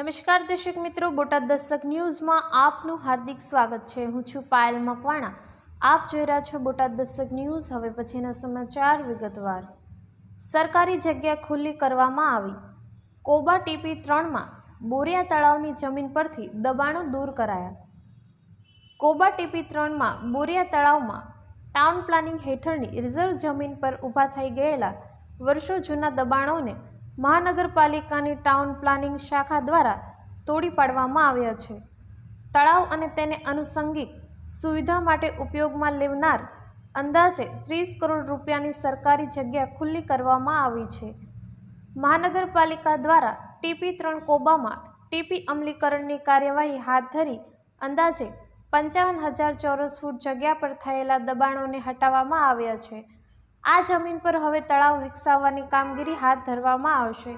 નમસ્કાર દર્શક મિત્રો, બોટાદ દસ્તક ન્યૂઝમાં આપનું હાર્દિક સ્વાગત છે. હું છું પાયલ મકવાણા. આપ જોઈ રહ્યા છો બોટાદ દસ્તક ન્યૂઝ. હવે પછીના સમાચાર વિગતવાર. સરકારી જગ્યા ખુલ્લી કરવામાં આવી. કોબા ટીપી ત્રણમાં બોરિયા તળાવની જમીન પરથી દબાણો દૂર કરાયા. કોબા ટીપી ત્રણમાં બોરિયા તળાવમાં ટાઉન પ્લાનિંગ હેઠળની રિઝર્વ જમીન પર ઊભા થઈ ગયેલા વર્ષો જૂના દબાણોને મહાનગરપાલિકાની ટાઉન પ્લાનિંગ શાખા દ્વારા તોડી પાડવામાં આવ્યા છે. તળાવ અને તેને અનુસંગિક સુવિધા માટે ઉપયોગમાં લેવનાર અંદાજે ત્રીસ કરોડ રૂપિયાની સરકારી જગ્યા ખુલ્લી કરવામાં આવી છે. મહાનગરપાલિકા દ્વારા ટીપી ત્રણ કોબામાં ટીપી અમલીકરણની કાર્યવાહી હાથ ધરી અંદાજે પંચાવન હજાર ચોરસ ફૂટ જગ્યા પર થયેલા દબાણોને હટાવવામાં આવ્યા છે. આ જમીન પર હવે તળાવ વિકસાવવાની કામગીરી હાથ ધરવામાં આવશે.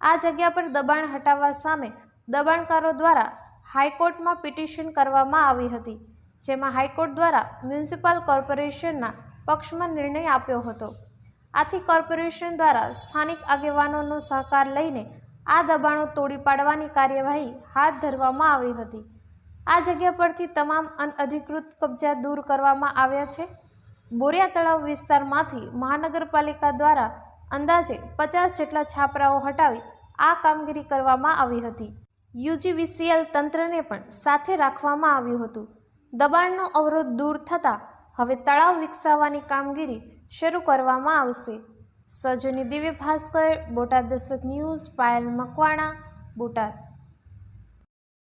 આ જગ્યા પર દબાણ હટાવવા સામે દબાણકારો દ્વારા હાઈકોર્ટમાં પિટિશન કરવામાં આવી હતી, જેમાં હાઈકોર્ટ દ્વારા મ્યુનિસિપલ કોર્પોરેશનના પક્ષમાં નિર્ણય આપ્યો હતો. આથી કોર્પોરેશન દ્વારા સ્થાનિક આગેવાનોનો સહકાર લઈને આ દબાણો તોડી પાડવાની કાર્યવાહી હાથ ધરવામાં આવી હતી. આ જગ્યા પરથી તમામ અનઅધિકૃત કબજા દૂર કરવામાં આવ્યા છે. બોરિયા તળાવ વિસ્તારમાંથી મહાનગરપાલિકા દ્વારા અંદાજે પચાસ જેટલા છાપરાઓ હટાવી આ કામગીરી કરવામાં આવી હતી. યુજીવીસીએલ તંત્રને પણ સાથે રાખવામાં આવ્યું હતું. દબાણનો અવરોધ દૂર થતાં હવે તળાવ વિકસાવવાની કામગીરી શરૂ કરવામાં આવશે. સજોની દિવ્ય ભાસ્કર, બોટાદ દસ્તક ન્યૂઝ, પાયલ મકવાણા, બોટાદ.